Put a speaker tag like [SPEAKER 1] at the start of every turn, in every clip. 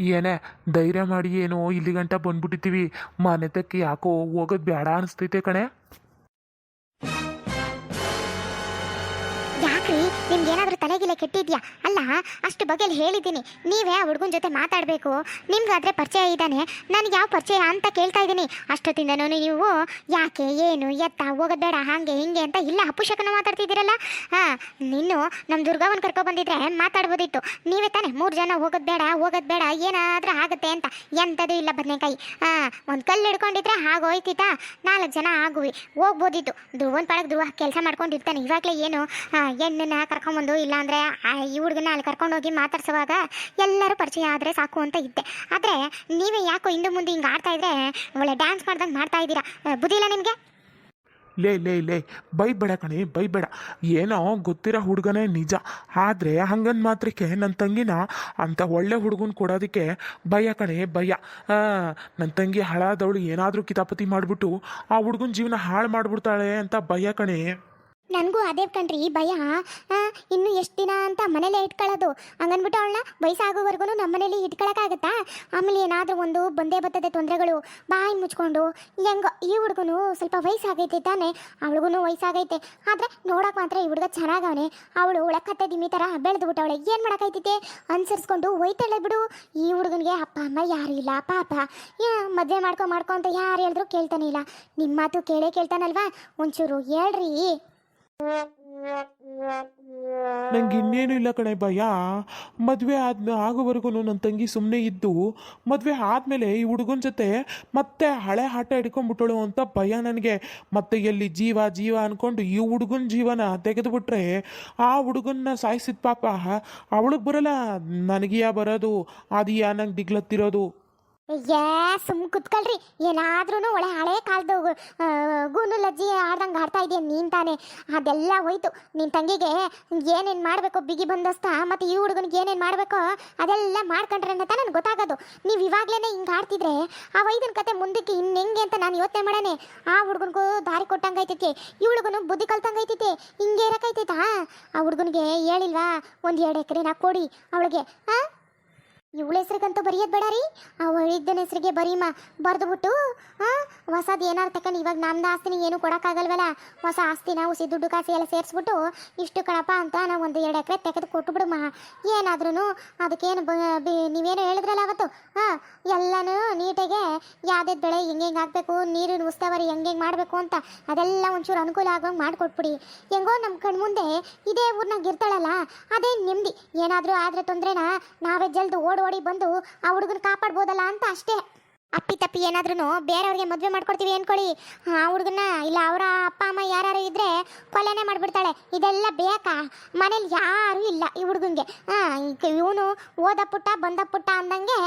[SPEAKER 1] ಏನೇ ಧೈರ್ಯ ಮಾಡಿ ಏನೋ ಇಲ್ಲಿ ಗಂಟ ಬಂದ್ಬಿಟ್ಟಿದ್ದೀವಿ. ಮನೆ ತಕ್ಕ ಯಾಕೋ ಹೋಗೋದು ಬೇಡ ಅನಿಸ್ತೈತೆ ಕಣೆ.
[SPEAKER 2] ಕೆಟ್ಟಿದ್ಯಾ? ಅಲ್ಲ, ಅಷ್ಟು ಬಗೆಯಲ್ಲಿ ಹೇಳಿದ್ದೀನಿ. ನೀವೇ ಆ ಹುಡುಗನ ಜೊತೆ ಮಾತಾಡಬೇಕು. ನಿಮ್ಗಾದ್ರೆ ಪರಿಚಯ ಇದ್ದಾನೆ ನನಗೆ ಯಾವ ಪರಿಚಯ ಅಂತ ಕೇಳ್ತಾ ಇದ್ದೀನಿ. ಅಷ್ಟೊತ್ತಿಂದನೂ ನೀವು ಯಾಕೆ, ಏನು, ಎತ್ತ, ಹೋಗೋದು ಬೇಡ, ಹಾಗೆ, ಹಿಂಗೆ ಅಂತ ಇಲ್ಲ ಅಪುಷಕನ ಮಾತಾಡ್ತಿದ್ದೀರಲ್ಲ? ಹಾಂ, ನಿನ್ನು ನಮ್ಮ ದುರ್ಗವನ್ ಕರ್ಕೊ ಬಂದಿದ್ರೆ ಮಾತಾಡ್ಬೋದಿತ್ತು. ನೀವೇ ತಾನೆ ಮೂರು ಜನ ಹೋಗೋದು ಬೇಡ ಹೋಗೋದು ಬೇಡ, ಏನಾದ್ರೂ ಆಗುತ್ತೆ ಅಂತ. ಎಂಥದ್ದು ಇಲ್ಲ ಬದನೆಕಾಯಿ. ಹಾಂ, ಒಂದು ಕಲ್ಲು ಹಿಡ್ಕೊಂಡಿದ್ರೆ ಹಾಗೋಯ್ತಿತ್ತಾ ನಾಲ್ಕು ಜನ ಆಗುವಿ. ಹೋಗ್ಬೋದಿತ್ತು. ಧ್ರುವನ್ ಪಾಡಕ್ಕೆ ಧ್ರುವ ಕೆಲಸ ಮಾಡ್ಕೊಂಡಿರ್ತಾನೆ. ಇವಾಗಲೇ ಏನು? ಹೆಣ್ಣನ್ನ ಕರ್ಕೊಂಬಂದು ಇಲ್ಲಾಂದ್ರೆ ಈ ಹುಡುಗನ ಅಲ್ಲಿ ಕರ್ಕೊಂಡೋಗಿ ಮಾತಾಡ್ಸುವಾಗ ಎಲ್ಲರೂ ಪರಿಚಯ ಆದರೆ ಸಾಕು ಅಂತ ಇದ್ದೆ. ಆದರೆ ನೀವೇ ಯಾಕೋ ಹಿಂದೆ ಮುಂದೆ ಹಿಂಗೆ ಆಡ್ತಾ ಇದ್ರೆ ಒಳ್ಳೆ ಡ್ಯಾನ್ಸ್ ಮಾಡ್ದಂಗೆ ಮಾಡ್ತಾ ಇದ್ದೀರಾ? ಬುದ್ಧಿಲ್ಲ ನಿಮಗೆ?
[SPEAKER 1] ಲೇ ಲೇ ಲೇ, ಬೈಬೇಡ ಕಣಿ, ಬೈಬೇಡ. ಏನೋ ಗೊತ್ತಿರೋ ಹುಡುಗನೇ ನಿಜ. ಆದರೆ ಹಂಗನ್ ಮಾತ್ರಕ್ಕೆ ನನ್ನ ತಂಗಿನ ಅಂಥ ಒಳ್ಳೆ ಹುಡುಗನ ಕೊಡೋದಕ್ಕೆ ಭಯ ಕಣೆ, ಭಯ. ನನ್ನ ತಂಗಿ ಹಾಳಾದವಳು ಏನಾದರೂ ಕಿತಾಪತಿ ಮಾಡಿಬಿಟ್ಟು ಆ ಹುಡುಗನ ಜೀವನ ಹಾಳು ಮಾಡಿಬಿಡ್ತಾಳೆ ಅಂತ ಭಯ ಕಣೆ.
[SPEAKER 2] ನನಗೂ ಅದೇ ಕಣ್ರಿ ಭಯ. ಇನ್ನು ಎಷ್ಟು ದಿನ ಅಂತ ಮನೇಲೇ ಇಟ್ಕೊಳ್ಳೋದು. ಹಂಗನ್ಬಿಟ್ಟು ಅವಳನ್ನ ವಯಸ್ಸಾಗೋವರೆಗೂ ನಮ್ಮ ಮನೇಲಿ ಇಟ್ಕೊಳಕ್ಕಾಗತ್ತಾ? ಆಮೇಲೆ ಏನಾದರೂ ಒಂದು ಬಂದೇ ಬರ್ತದೆ ತೊಂದರೆಗಳು, ಬಾಯಿ ಮುಚ್ಕೊಂಡು, ಹೆಂಗೋ ಈ ಹುಡುಗನು ಸ್ವಲ್ಪ ವಯಸ್ಸಾಗೈತೆ ತಾನೆ. ಅವಳಿಗೂ ವಯಸ್ಸಾಗೈತೆ. ಆದರೆ ನೋಡೋಕೆ ಮಾತ್ರ ಈ ಹುಡುಗ ಚೆನ್ನಾಗವನೆ. ಅವಳು ಒಳಕತ್ತೆ ದಿಮ್ಮಿ ಥರ ಬೆಳೆದು ಬಿಟ್ಟವಳೆ ಏನು ಮಾಡೋಕ್ಕೈತೈತೆ ಅನುಸರಿಸ್ಕೊಂಡು ಒಯ್ತಾಳೆ ಬಿಡು. ಈ ಹುಡುಗನಿಗೆ ಅಪ್ಪ, ಅಮ್ಮ ಯಾರು ಇಲ್ಲ, ಪಾಪ. ಏ ಮದುವೆ ಮಾಡ್ಕೊ ಮಾಡ್ಕೊ ಅಂತ ಯಾರು ಹೇಳಿದ್ರು ಕೇಳ್ತಾನೆ ಇಲ್ಲ. ನಿಮ್ಮ ಮಾತು ಕೇಳೇ ಕೇಳ್ತಾನಲ್ವಾ? ಒಂಚೂರು ಹೇಳ್ರಿ.
[SPEAKER 1] ನಂಗೆ ಇನ್ನೇನು ಇಲ್ಲ ಕಣೆ ಭಯ. ಮದುವೆ ಆದ ಆಗೋವರೆಗೂ ನನ್ನ ತಂಗಿ ಸುಮ್ಮನೆ ಇದ್ದು, ಮದುವೆ ಆದಮೇಲೆ ಈ ಹುಡುಗನ ಜೊತೆ ಮತ್ತೆ ಹಳೆ ಆಟ ಹಿಡ್ಕೊಂಡ್ಬಿಟ್ಟಳು ಅಂತ ಭಯ ನನಗೆ. ಮತ್ತೆ ಎಲ್ಲಿ ಜೀವ ಜೀವ ಅನ್ಕೊಂಡು ಈ ಹುಡುಗನ ಜೀವನ ತೆಗೆದುಬಿಟ್ರೆ ಆ ಹುಡುಗನ್ನ ಸಾಯಿಸಿದ ಪಾಪ. ಅವಳಗ್ ಬರಲ್ಲ, ನನಗಿಯ ಬರೋದು, ಅದಿಯಾ ನಂಗೆ ದಿಗ್ಲತ್ತಿರೋದು.
[SPEAKER 2] ಏ, ಸುಮ್ ಕುತ್ಕೊಳ್ರಿ. ಏನಾದ್ರೂ ಒಳ್ಳೆ ಹಳೆ ಕಾಲದ ಗೂನು ಲಜ್ಜಿ ಆಡ್ದಂಗೆ ಆಡ್ತಾ ಇದೆಯಾ ನೀನ್ ತಾನೆ? ಅದೆಲ್ಲ ಹೋಯ್ತು. ನಿನ್ ತಂಗಿಗೆ ಏನೇನು ಮಾಡಬೇಕು, ಬಿಗಿ ಬಂದೋಸ್ತ ಮತ್ತು ಈ ಹುಡುಗನಿಗೆ ಏನೇನು ಮಾಡಬೇಕು, ಅದೆಲ್ಲ ಮಾಡ್ಕೊಂಡ್ರೆ ಅಂತ ನನಗೆ ಗೊತ್ತಾಗೋದು. ನೀವು ಇವಾಗ್ಲೇ ಹಿಂಗೆ ಆಡ್ತಿದ್ರೆ ಆ ವೈದ್ಯನ ಕತೆ ಮುಂದಕ್ಕೆ ಇನ್ನು ಹೆಂಗೆ ಅಂತ ನಾನು ಯೋಚನೆ ಮಾಡಾನೆ ಆ ಹುಡುಗನಿಗೂ ದಾರಿ ಕೊಟ್ಟಂಗೈತೈತಿ, ಈ ಹುಡುಗನು ಬುದ್ಧಿ ಕಲ್ತಂಗೈತೈತಿ, ಹಿಂಗೆ ಇರಕೈತೈತಾ? ಆ ಹುಡುಗನಿಗೆ ಹೇಳಿಲ್ವಾ, ಒಂದು ಎರಡು ಎಕರೆನ ಕೊಡಿ. ಅವಳಿಗೆ ಹಾಂ ಇವಳ ಹೆಸ್ರಿಗಂತೂ ಬರೆಯೋದು ಬೇಡ ರೀ. ಅವಳ ಇದ್ದನ ಹೆಸ್ರಿಗೆ ಬರೀಮ ಬರೆದುಬಿಟ್ಟು ಹಾಂ ಹೊಸದು ಏನಾರು ತಕೊಂಡು ಇವಾಗ ನಮ್ದು ಆಸ್ತಿನ ಏನು ಕೊಡೋಕ್ಕಾಗಲ್ವಲ್ಲ. ಹೊಸ ಆಸ್ತಿನ ಹುಸಿ ದುಡ್ಡು ಕಾಸಿ ಎಲ್ಲ ಸೇರಿಸ್ಬಿಟ್ಟು, ಇಷ್ಟು ಕಣಪ್ಪ ಅಂತ ನಾವು ಒಂದು ಎರಡು ಎಕರೆ ತೆಗೆದು ಕೊಟ್ಟು ಮಹಾ. ಏನಾದ್ರೂ ಅದಕ್ಕೇನು ನೀವೇನು ಹೇಳಿದ್ರಲ್ಲ ಅವತ್ತು? ಹಾಂ ಎಲ್ಲನೂ ನೀಟಾಗೆ ಯಾವುದೇ ಬೆಳೆ ಹೆಂಗೆ ಹೆಂಗೆ ಹಾಕಬೇಕು, ನೀರಿನ ಉಸ್ತುವಾರಿ ಹೆಂಗೆ ಹೆಂಗೆ ಮಾಡಬೇಕು ಅಂತ ಅದೆಲ್ಲ ಒಂಚೂರು ಅನುಕೂಲ ಆಗೋಂಗೆ ಮಾಡಿಕೊಟ್ಬಿಡಿ. ಹೆಂಗೋ ನಮ್ಮ ಕಣ್ಮುಂದೆ ಇದೇ ಊರ್ನಾಗ ಇರ್ತಾಳಲ್ಲ, ಅದೇ ನೆಮ್ಮದಿ ಏನಾದರೂ ಆದರೆ ತೊಂದರೆನ? ನಾವೇ ಜಲ್ದು ಓಡಿ ಓಡಿ ಬಂದು ಆ ಹುಡುಗನ ಕಾಪಾಡ್ಬೋದಲ್ಲ ಅಂತ ಅಷ್ಟೇ. ಅಪ್ಪಿ ತಪ್ಪಿ ಏನಾದ್ರೂ ಬೇರೆಯವ್ರಿಗೆ ಮದುವೆ ಮಾಡ್ಕೊಡ್ತೀವಿ ಅನ್ಕೊಳ್ಳಿ. ಆ ಹುಡುಗನ ಇಲ್ಲ, ಅವರ ಅಪ್ಪ, ಅಮ್ಮ ಯಾರು ಇದ್ರೆ ಕೊಲೆನೆ ಮಾಡ್ಬಿಡ್ತಾಳೆ. ಇದೆಲ್ಲ ಬೇಕಾ? ಮನೇಲಿ ಯಾರು ಇಲ್ಲ ಈ ಹುಡುಗಂಗೆ ಇವನು ಓದ ಪುಟ್ಟ, ಬಂದ ಪುಟ್ಟ ಅಂದಂಗೆ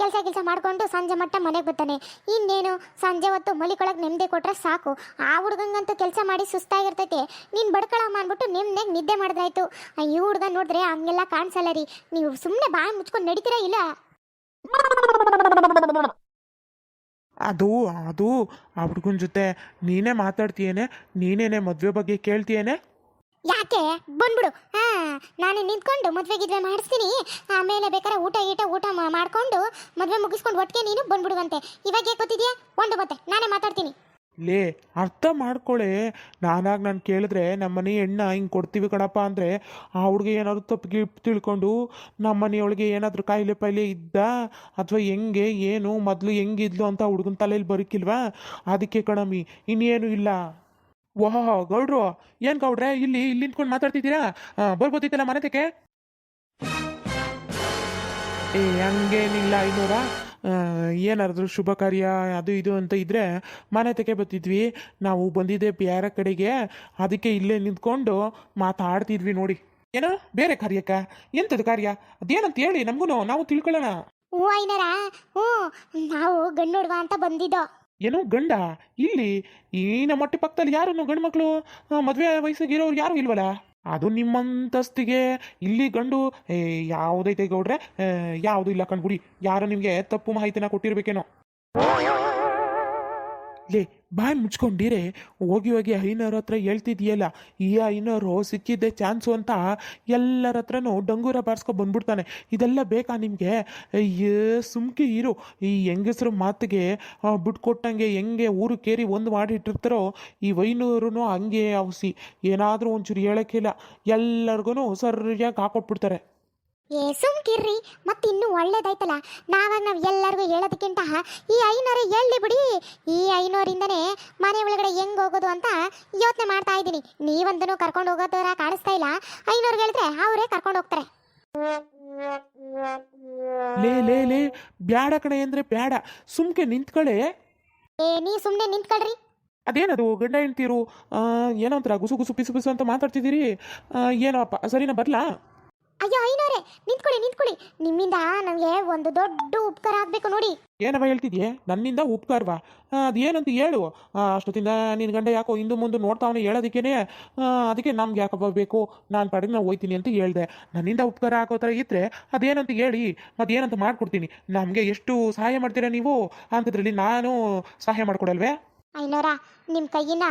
[SPEAKER 2] ಕೆಲಸ ಕೆಲಸ ಮಾಡ್ಕೊಂಡು ಸಂಜೆ ಮಟ್ಟ ಮನೆಗೆ ಬರ್ತಾನೆ. ಇನ್ನೇನು, ಸಂಜೆ ಹೊತ್ತು ಮಲಿಕೊಳಗೆ ನೆಮ್ಮದಿ ಕೊಟ್ರೆ ಸಾಕು. ಆ ಹುಡುಗಂಗಂತೂ ಕೆಲಸ ಮಾಡಿ ಸುಸ್ತಾಗಿರ್ತೈತೆ. ನೀನು ಬಡ್ಕೊಳಮ್ಮ ಅಂದ್ಬಿಟ್ಟು ನೆಮ್ಮದಿಯಾಗಿ ನಿದ್ದೆ ಮಾಡಿದ್ರಾಯ್ತು. ಈ ಹುಡುಗ ನೋಡಿದ್ರೆ ಹಂಗೆಲ್ಲ ಕಾಣಿಸಲ್ಲ ರೀ. ನೀವು ಸುಮ್ಮನೆ ಬಾಯಿ ಮುಚ್ಕೊಂಡು ನಡೀತೀರಾ ಇಲ್ಲ?
[SPEAKER 1] ಅದು ಅದು ಆ ಹುಡುಗನ ಜೊತೆ ನೀನೇ ಮಾತಾಡ್ತೀಯೇನೆ, ನೀನೇನೆ ಮದುವೆ ಬಗ್ಗೆ ಕೇಳ್ತೀಯೇನೆ?
[SPEAKER 2] ಯಾಕೆ? ಬಂದ್ಬಿಡು. ಹಾ, ನಾನು ನಿಂತ್ಕೊಂಡು ಮದ್ವೆ ಗಿದ್ವೆ ಮಾಡಿಸ್ತೀನಿ. ಆಮೇಲೆ ಬೇಕಾದ್ರೆ ಊಟ ಗೀಟ ಊಟ ಮಾಡ್ಕೊಂಡು ಮದ್ವೆ ಮುಗಿಸ್ಕೊಂಡು ಒಟ್ಟಿಗೆ ನೀನು ಬಂದ್ಬಿಡುವಂತೆ ಇವಾಗ ಯಾಕೆ ಗೊತ್ತಿದ್ಯಾ? ಒಂದು ಮತ್ತೆ, ನಾನೇ ಮಾತಾಡ್ತೀನಿ.
[SPEAKER 1] ಲೇ, ಅರ್ಥ ಮಾಡ್ಕೊಳ್ಳೆ ನಾನಾಗ ನಾನು ಕೇಳಿದ್ರೆ ನಮ್ಮ ಮನೆ ಹೆಣ್ಣ ಹಿಂಗೆ ಕೊಡ್ತೀವಿ ಕಣಪ್ಪ ಅಂದರೆ ಆ ಹುಡುಗ ಏನಾದ್ರು ತಪ್ಪು ಗಿಪ್ಪು ತಿಳ್ಕೊಂಡು ನಮ್ಮ ಮನೆಯೊಳಗೆ ಏನಾದರೂ ಕಾಯಿಲೆ ಪಾಯಿಲೆ ಇದ್ದ ಅಥವಾ ಹೆಂಗೆ, ಏನು, ಮೊದಲು ಹೆಂಗಿದ್ಲು ಅಂತ ಹುಡುಗನ ತಲೆಯಲ್ಲಿ ಬರೋಕ್ಕಿಲ್ವಾ ಅದಕ್ಕೆ ಕಣಮಿ ಇನ್ನೇನು ಇಲ್ಲ. ಓಹೋ ಗೌಡ್ರು, ಏನು ಗೌಡ್ರೆ, ಇಲ್ಲಿ ಇಲ್ಲಿ ನಿಂತ್ಕೊಂಡು ಮಾತಾಡ್ತಿದ್ದೀರಾ? ಬರ್ಬೋದಿತ್ತಲ್ಲ ಮನೆ ತಕ್ಕೆ ಏ ಹಂಗೇನಿಲ್ಲ ಐನೂರ? ಏನಾದ್ರು ಶುಭ ಕಾರ್ಯ ಅದು ಇದು ಅಂತ ಇದ್ರೆ ಮನೆ ತೆಗೆ ಬರ್ತಿದ್ವಿ. ನಾವು ಬಂದಿದ್ದೆ ಬೇರೆ ಕಡೆಗೆ. ಅದಕ್ಕೆ ಇಲ್ಲೇ ನಿಂತ್ಕೊಂಡು ಮಾತಾಡ್ತಿದ್ವಿ ನೋಡಿ. ಏನೋ ಬೇರೆ ಕಾರ್ಯಕ್ಕ? ಎಂಥದ್ದು ಕಾರ್ಯ? ಅದೇನಂತ ಹೇಳಿ ನಮಗೂ ನಾವು ತಿಳ್ಕೊಳ್ಳೋಣ.
[SPEAKER 2] ಹ್ಞೂ ಐನರ. ಹ್ಞೂ ನಾವು ಗಂಡು ಹುಡುಗ ಅಂತ ಬಂದಿದ್ದೋ.
[SPEAKER 1] ಏನೋ ಗಂಡ? ಇಲ್ಲಿ ಈ ನಮ್ಮ ಹೊಟ್ಟೆ ಪಕ್ಕದಲ್ಲಿ ಯಾರು ಗಂಡು ಮಕ್ಕಳು ಮದುವೆ ವಯಸ್ಸಿಗಿರೋರು ಯಾರು ಇಲ್ವಲ್ಲ? ಅದು ನಿಮ್ಮಂತಸ್ತಿಗೆ ಇಲ್ಲಿ ಗಂಡು ಯಾವುದೈತೆ ಗೌಡ್ರೆ? ಯಾವುದು ಇಲ್ಲ ಕಣ್ಗುಡಿ. ಯಾರೋ ನಿಮಗೆ ತಪ್ಪು ಮಾಹಿತಿನ ಕೊಟ್ಟಿರ್ಬೇಕೇನೋ? ಲೇ, ಬಾಯ್ ಮುಚ್ಕೊಂಡಿರೆ. ಹೋಗಿ ಹೋಗಿ ಐನವ್ರ ಹತ್ರ ಹೇಳ್ತಿದ್ಯಲ್ಲ, ಈ ಐನವರು ಸಿಕ್ಕಿದ್ದೆ ಚಾನ್ಸು ಅಂತ ಎಲ್ಲರ ಹತ್ರನೂ ಡಂಗೂರ ಬಾರಿಸ್ಕೊ ಬಂದ್ಬಿಡ್ತಾನೆ. ಇದೆಲ್ಲ ಬೇಕಾ ನಿಮಗೆ? ಸುಮ್ಕೆ ಇರು. ಈ ಹೆಂಗಸ್ರ ಮಾತಿಗೆ ಬಿಟ್ಕೊಟ್ಟಂಗೆ ಹೆಂಗೆ ಊರು ಕೇರಿ ಒಂದು ಮಾಡಿಟ್ಟಿರ್ತಾರೋ ಈ ವೈನೂರು ಹಂಗೆ ಔಸಿ. ಏನಾದರೂ ಒಂಚೂರು ಹೇಳೋಕ್ಕಿಲ್ಲ. ಎಲ್ಲರಿಗೂ ಸರಿಯಾಗಿ ಹಾಕೊಟ್ಬಿಡ್ತಾರೆ.
[SPEAKER 2] ಏ ಸುಮ್ಕಿರ್ರಿ ಮತ್ತೆ ಇನ್ನೂ ಒಳ್ಳೇದಾಯ್ತಲ್ಲ. ನಾವಾಗ ನಾವು ಎಲ್ಲರಿಗೂ ಹೇಳೋದಕ್ಕಿಂತ ಈ ಐನೂರ ಹೇಳಿ ಬಿಡಿ. ಈ ಐನೂರಿಂದನೇ ಮನೆ ಒಳಗಡೆ ಹೆಂಗ್ ಹೋಗೋದು ಅಂತ ಯೋಚನೆ ಮಾಡ್ತಾ ಇದ್ದೀನಿ. ನೀವಂತನೂ ಕರ್ಕೊಂಡು ಹೋಗೋದರ ಕಾಣಿಸ್ತಾ ಇಲ್ಲ. ಐನೂರು ಹೇಳಿದ್ರೆ ಅವರೇ ಕರ್ಕೊಂಡು ಹೋಗ್ತಾರೆ.
[SPEAKER 1] ಲೇ ಲೇ ಲೇ ಬ್ಯಾಡ ಕಣೆ ಅಂದ್ರೆ ಬ್ಯಾಡ. ಸುಮ್ಕೆ ನಿಂತ್ಕಳೆ.
[SPEAKER 2] ಏ ನೀ ಸುಮ್ಮನೆ ನಿಂತ್ಕೊಳ್ರಿ.
[SPEAKER 1] ಅದೇನದು ಗಂಡ ಹೆಂಡ್ತೀರು? ಏನೋ ಒಂಥರ ಗುಸು ಗುಸು ಪಿಸು ಪಿಸು ಅಂತ ಮಾತಾಡ್ತಿದ್ದೀರಿ? ಏನೋ ಏನೋಪ್ಪ ಸರಿನಾ ಬರ್ಲಾ?
[SPEAKER 2] ಅಯ್ಯೋ ಐನೋರೆ ನಿಂತ್ಕೊಳ್ಳಿ ನಿಂತ್ಕೊಳ್ಳಿ. ನಿಮ್ಮಿಂದ ನನಗೆ ಒಂದು ದೊಡ್ಡ ಉಪಕಾರ ಆಗಬೇಕು ನೋಡಿ.
[SPEAKER 1] ಏನವ ಹೇಳ್ತಿದ್ಯೆ? ನನ್ನಿಂದ ಉಪಕಾರವಾ? ಅದೇನಂತ ಹೇಳು. ಅಷ್ಟೊತ್ತಿಂದ ನಿನ್ನ ಗಂಡ ಯಾಕೋ ಹಿಂದೂ ಮುಂದೆ ನೋಡ್ತಾವನೆ ಹೇಳೋದಕ್ಕೇನೆ ಅದಕ್ಕೆ ನಮ್ಗೆ ಯಾಕಪ್ಪ ಬೇಕು? ನಾನು ಪಡೆದು ನಾವು ಹೋಯ್ತೀನಿ ಅಂತ ಹೇಳ್ದೆ. ನನ್ನಿಂದ ಉಪಕಾರ ಆಗೋ ಥರ ಇದ್ರೆ ಅದೇನಂತ ಹೇಳಿ ಅದೇನಂತ ಮಾಡಿಕೊಡ್ತೀನಿ. ನಮಗೆ ಎಷ್ಟು ಸಹಾಯ ಮಾಡ್ತೀರಾ ನೀವು? ಅಂಥದ್ರಲ್ಲಿ ನಾನು ಸಹಾಯ ಮಾಡಿಕೊಡಲ್ವೇ?
[SPEAKER 2] ಐನೋರ ನಿಮ್ಮ ಕೈಯಿನ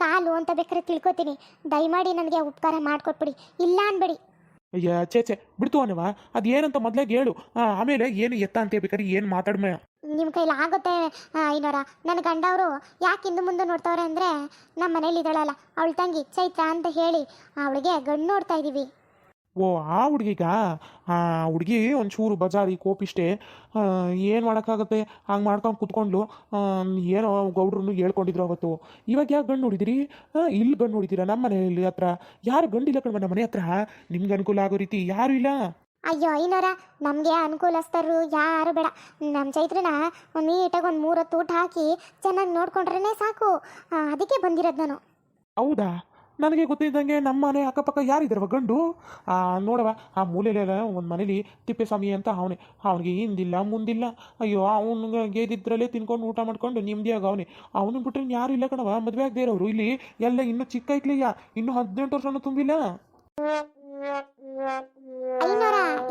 [SPEAKER 2] ಕಾಲು ಅಂತ ಬೇಕಾದ್ರೆ ತಿಳ್ಕೊತೀನಿ. ದಯಮಾಡಿ ನನಗೆ ಉಪಕಾರ ಮಾಡಿಕೊಟ್ಬಿಡಿ. ಇಲ್ಲ ಅನ್ಬೇಡಿ.
[SPEAKER 1] ಅಯ್ಯ ಛೇ ಛೇ ಬಿಡ್ತು ಅನ್ನವ ಅದೇನಂತ ಮೊದ್ಲಾಗ ಹೇಳು. ಆ, ಆಮೇಲೆ ಏನು ಎತ್ತ ಅಂತ ಬೇಕಾದ್ರೆ ಏನು ಮಾತಾಡ್ಮೆ.
[SPEAKER 2] ನಿಮ್ಮ ಕೈಲಿ ಆಗುತ್ತೆ ಐನೋರ. ನನ್ನ ಗಂಡವರು ಯಾಕೆ ಹಿಂದೆ ಮುಂದೆ ನೋಡ್ತಾವ್ರೆ ಅಂದ್ರೆ ನಮ್ಮ ಮನೇಲಿ ಇದ್ದಾಳಲ್ಲ ಅವಳ ತಂಗಿ ಚೈತ್ರ ಅಂತ ಹೇಳಿ ಅವಳಿಗೆ ಗಂಡು ನೋಡ್ತಾ ಇದ್ದೀವಿ
[SPEAKER 1] ಓ ಆ ಹುಡುಗಿಗ? ಆ ಹುಡುಗಿ ಒಂಚೂರು ಬಜಾರಿ ಕೋಪಿಷ್ಟೇ. ಏನು ಮಾಡೋಕ್ಕಾಗತ್ತೆ? ಹಂಗೆ ಮಾಡ್ಕೊಂಡು ಕುತ್ಕೊಂಡು ಏನೋ ಗೌಡ್ರನ್ನು ಹೇಳ್ಕೊಂಡಿದ್ರು ಅವತ್ತು. ಇವಾಗ ಯಾಕೆ ಗಂಡು ನೋಡಿದಿರಿ? ಇಲ್ಲಿ ಗಂಡು ನೋಡಿದ್ದೀರಾ ನಮ್ಮ ಮನೆಯಲ್ಲಿ ಹತ್ರ? ಯಾರು ಗಂಡಿಲ್ಲ ಕಣ್ವ ನಮ್ಮ ಮನೆ ಹತ್ರ? ನಿಮ್ಗೆ ಅನುಕೂಲ ಆಗೋ ರೀತಿ ಯಾರು ಇಲ್ಲ?
[SPEAKER 2] ಅಯ್ಯೋ ಐನೋರ ನಮಗೆ ಅನುಕೂಲಸ್ಥರು ಯಾರು ಬೇಡ. ನಮ್ಮ ಚೈತ್ರನ ನೀಟಾಗಿ ಒಂದು ಮೂರು ಹೊತ್ತು ಊಟ ಹಾಕಿ ಚೆನ್ನಾಗಿ ನೋಡ್ಕೊಂಡ್ರೇ ಸಾಕು. ಅದಕ್ಕೆ ಬಂದಿರೋದು ನಾನು.
[SPEAKER 1] ಹೌದಾ? ನನಗೆ ಗೊತ್ತಿದ್ದಂಗೆ ನಮ್ಮ ಮನೆ ಅಕ್ಕಪಕ್ಕ ಯಾರಿದ್ದಾರವ ಗಂಡು? ಆ ನೋಡವ ಆ ಮೂಲೆಯಲ್ಲಿ ಒಂದು ಮನೇಲಿ ತಿಪ್ಪೇಸ್ವಾಮಿ ಅಂತ ಅವನೇ. ಅವನಿಗೆ ಹಿಂದಿಲ್ಲ, ಮುಂದಿಲ್ಲ. ಅಯ್ಯೋ ಅವನಿಗೆ ಗೇದಿದ್ರಲ್ಲೇ ತಿನ್ಕೊಂಡು ಊಟ ಮಾಡ್ಕೊಂಡು ನಿಮ್ಮದಿಯಾಗ ಅವನೇ. ಅವನು ಬಿಟ್ಟರೆ ಯಾರು ಇಲ್ಲ ಕಣವ ಮದುವೆ ಆಗದೆ ಇರೋರು ಇಲ್ಲಿ ಎಲ್ಲ ಇನ್ನೂ ಚಿಕ್ಕ ಐಕ್ಲಿಯ? ಇನ್ನೂ ಹದಿನೆಂಟು ವರ್ಷನೂ ತುಂಬಿಲ್ಲ?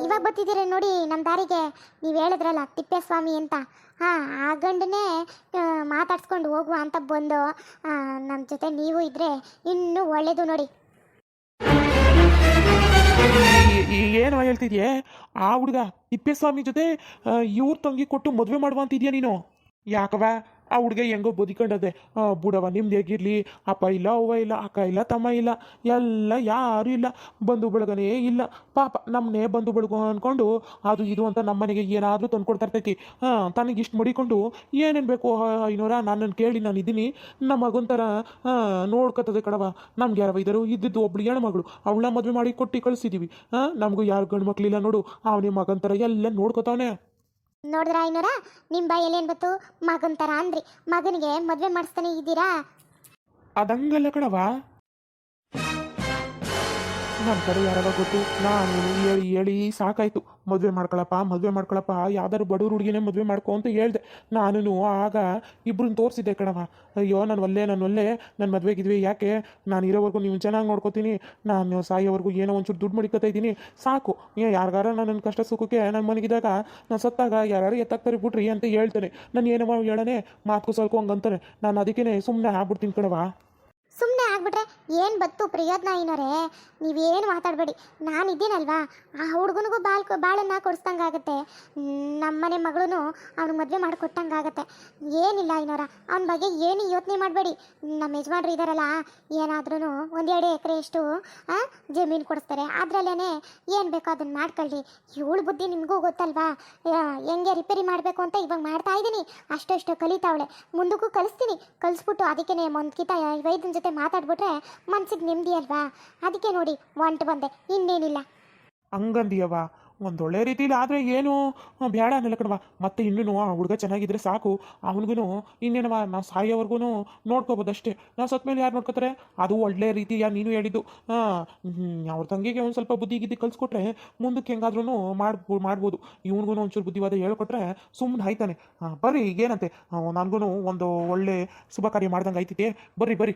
[SPEAKER 2] ಇವಾಗ ಬರ್ತಿದ್ದೀರ ನೋಡಿ ನಮ್ಮ ದಾರಿಗೆ? ನೀವು ಹೇಳಿದ್ರಲ್ಲ, ತಿಪ್ಪೇಸ್ವಾಮಿ ಅಂತ. ಹಾಂ, ಆ ಗಂಡನೇ ಮಾತಾಡ್ಸ್ಕೊಂಡು ಹೋಗುವ ಅಂತ ಬಂದು ನಮ್ಮ ಜೊತೆ ನೀವು ಇದ್ರೆ ಇನ್ನೂ ಒಳ್ಳೇದು ನೋಡಿ.
[SPEAKER 1] ಏನು ಹೇಳ್ತಿದ್ಯೆ? ಆ ಹುಡುಗ ತಿಪ್ಪೇಸ್ವಾಮಿ ಜೊತೆ ಇವ್ರ ತಂಗಿ ಕೊಟ್ಟು ಮದುವೆ ಮಾಡುವ ಅಂತಿದ್ಯಾ ನೀನು? ಯಾಕವ ಆ ಹುಡುಗ ಹೆಂಗೋ ಬದುಕೊಂಡದೆ ಬುಡವ ನಿಮ್ದು ಹೇಗಿರ್ಲಿ? ಅಪ್ಪ ಇಲ್ಲ, ಅವ್ವ ಇಲ್ಲ, ಅಕ್ಕ ಇಲ್ಲ, ತಮ್ಮ ಇಲ್ಲ, ಎಲ್ಲ ಯಾರೂ ಇಲ್ಲ, ಬಂಧು ಬಳಗನೇ ಇಲ್ಲ. ಪಾಪ ನಮ್ಮನ್ನೇ ಬಂಧು ಬಳಗ ಅಂದ್ಕೊಂಡು ಅದು ಇದು ಅಂತ ನಮ್ಮ ಮನೆಗೆ ಏನಾದರೂ ತಂದ್ಕೊಡ್ತಾ ಇರ್ತೈತಿ. ಹಾಂ, ತನಗೆ ಇಷ್ಟು ಮಡಿಕೊಂಡು ಏನೇನು ಬೇಕು ಐನೂರ ನನ್ನನ್ನು ಕೇಳಿ ನಾನು ಇದ್ದೀನಿ. ನಮ್ಮ ಮಗೊಂಥರ ಥರ ನೋಡ್ಕೊತದೆ ಕಡವ ನಮ್ಗೆ ಯಾರವ ಇದ್ದರು, ಇದ್ದಿದ್ದು ಒಬ್ಳು ಹೆಣ್ಮಗಳು ಅವಳನ್ನ ಮದುವೆ ಮಾಡಿ ಕೊಟ್ಟು ಕಳಿಸಿದ್ದೀವಿ ಹಾಂ, ನಮಗೂ ಯಾರು ಗಂಡು ಮಕ್ಳಿಲ್ಲ ನೋಡು. ಅವನೇ ಮಗನ ಥರ ಎಲ್ಲ ನೋಡ್ಕೊತಾವನೆ.
[SPEAKER 2] ನೋಡಿದ್ರ ಐನೂರ? ನಿಮ್ಮ ಬಾಯಲ್ಲಿ ಏನು ಬತ್ತು ಮಗನ ತರ ಅಂದ್ರಿ. ಮಗನಿಗೆ ಮದುವೆ ಮಾಡಿಸ್ತಾನೆ ಇದ್ದೀರಾ?
[SPEAKER 1] ಅದಂಗಲ್ಲ ಕಣವ ನನ್ನ ಕಡೆ ಯಾರಾಗ ಗೊತ್ತು. ನಾನು ಹೇಳಿ ಹೇಳಿ, ಸಾಕಾಯ್ತು. ಮದುವೆ ಮಾಡ್ಕೊಳಪ್ಪ ಮದುವೆ ಮಾಡ್ಕೊಳಪ್ಪ, ಯಾವ್ದಾದ್ರು ಬಡವ್ರ ಹುಡುಗಿನೇ ಮದುವೆ ಮಾಡ್ಕೊ ಅಂತ ಹೇಳ್ದೆ. ನಾನು ಆಗ ಇಬ್ಬರನ್ನ ತೋರಿಸಿದ್ದೆ ಕಣವ ಅಯ್ಯೋ, ನಾನು ಒಲ್ಲೆ ನಾನು ಒಲ್ಲೆ ನನ್ನ ಮದುವೆಗಿದ್ವಿ, ಯಾಕೆ? ನಾನು ಇರೋವರೆಗೂ ನೀವು ಚೆನ್ನಾಗಿ ನೋಡ್ಕೋತೀನಿ. ನಾನು ಸಾಯೋವರೆಗೂ ಏನೋ ಒಂಚೂರು ದುಡ್ಡು ಮಡಿಕೋತಾ ಇದ್ದೀನಿ. ಸಾಕು. ಏ, ಯಾರಿಗಾರ ನನ್ನ ಕಷ್ಟ ಸುಖಕ್ಕೆ ನನ್ನ ಮನೆಗಿದ್ದಾಗ ನಾನು ಸತ್ತಾಗ ಯಾರು ಎತ್ತಾಕ್ತಾರೆ ಬಿಡ್ರಿ ಅಂತ ಹೇಳ್ತಾನೆ. ನಾನು ಏನೋ ಹೇಳನೆ? ಮಾತು ಸ್ವಲ್ಪ ಹಂಗಂತಾನೆ. ನಾನು ಅದಕ್ಕೇ ಸುಮ್ಮನೆ ಆಗ್ಬಿಡ್ತೀನಿ ಕಣವ
[SPEAKER 2] ಸುಮ್ಮನೆ ಆಗ್ಬಿಟ್ರೆ ಏನು ಬತ್ತು ಪ್ರಯೋಜನ ಏನೋರೇ ನೀವೇನು ಮಾತಾಡಬೇಡಿ. ನಾನು ಇದ್ದೀನಲ್ವಾ ಆ ಹುಡುಗನಿಗೂ ಬಾಲ್ ಬಾಳನ್ನ ಕೊಡಿಸ್ದಂಗಾಗತ್ತೆ. ನಮ್ಮನೆ ಮಗಳೂ ಅವ್ನಿಗೆ ಮದುವೆ ಮಾಡಿಕೊಟ್ಟಂಗಾಗತ್ತೆ. ಏನಿಲ್ಲ ಐನೋರ ಅವನ ಬಗ್ಗೆ ಏನು ಯೋಚನೆ ಮಾಡಬೇಡಿ. ನಮ್ಮ ಯಜಮಾನ್ರು ಇದ್ದಾರಲ್ಲ ಏನಾದ್ರೂ ಒಂದೆರಡು ಎಕರೆಯಷ್ಟು ಜಮೀನು ಕೊಡಿಸ್ತಾರೆ. ಅದರಲ್ಲೇ ಏನು ಬೇಕೋ ಅದನ್ನು ಮಾಡ್ಕೊಳ್ಳಿ. ಇವಳು ಬುದ್ಧಿ ನಿಮಗೂ ಗೊತ್ತಲ್ವಾ? ಹೆಂಗೆ ರಿಪೇರಿ ಮಾಡಬೇಕು ಅಂತ ಇವಾಗ ಮಾಡ್ತಾ ಇದ್ದೀನಿ ಅಷ್ಟಷ್ಟು ಕಲಿತಾವಳೆ. ಮುಂದಕ್ಕೂ ಕಲಿಸ್ತೀನಿ. ಕಲಿಸ್ಬಿಟ್ಟು ಅದಕ್ಕೇ ಮೊಂದ್ಕಿತ ವೈದ್ಯನ ಜೊತೆ ಮಾತಾಡ್ಬಿಟ್ರೆ ಮನ್ಸಿಗೆ ನೆಮ್ಮದಿ ಅಲ್ವಾ? ಅದಕ್ಕೆ ನೋಡಿ ಒಂಟು ಬಂದೆ, ಇನ್ನೇನಿಲ್ಲ.
[SPEAKER 1] ಹಂಗಂದಿಯವ ಒಂದೊಳ್ಳೆ ರೀತಿಲಿ ಆದರೆ ಏನು? ಬೇಡ ಅನ್ನಲ್ಲ ಕಣವ ಮತ್ತೆ ಇನ್ನೂ ಆ ಹುಡುಗ ಚೆನ್ನಾಗಿದ್ರೆ ಸಾಕು. ಅವನಿಗೂ ಇನ್ನೇನವ ನಾವು ಸಾಯೋವರೆಗೂ ನೋಡ್ಕೋಬೋದು ಅಷ್ಟೇ ನಾವು ಸತ್ ಮೇಲೆ ಯಾರು ನೋಡ್ಕೋತಾರೆ? ಅದು ಒಳ್ಳೆ ರೀತಿಯ ನೀನು ಹೇಳಿದ್ದು. ಅವ್ರ ತಂಗಿಗೆ ಒಂದು ಸ್ವಲ್ಪ ಬುದ್ಧಿ ಗಿದ್ದಿ ಕಲ್ಸ್ಕೊಟ್ರೆ ಮುಂದಕ್ಕೆ ಹೆಂಗಾದ್ರೂ ಮಾಡ್ಬೋ, ಮಾಡ್ಬೋದು. ಇವನಿಗೂ ಒಂಚೂರು ಬುದ್ಧಿವಾದ ಹೇಳ್ಕೊಟ್ರೆ ಸುಮ್ಮನೆ ಆಯ್ತಾನೆ ಬರ್ರಿ, ಈಗೇನಂತೆ? ನನಗೂ ಒಂದು ಒಳ್ಳೆ ಶುಭ ಕಾರ್ಯ ಮಾಡ್ದಂಗೆ ಆಯ್ತಿದೆ ಬರ್ರಿ ಬರ್ರಿ.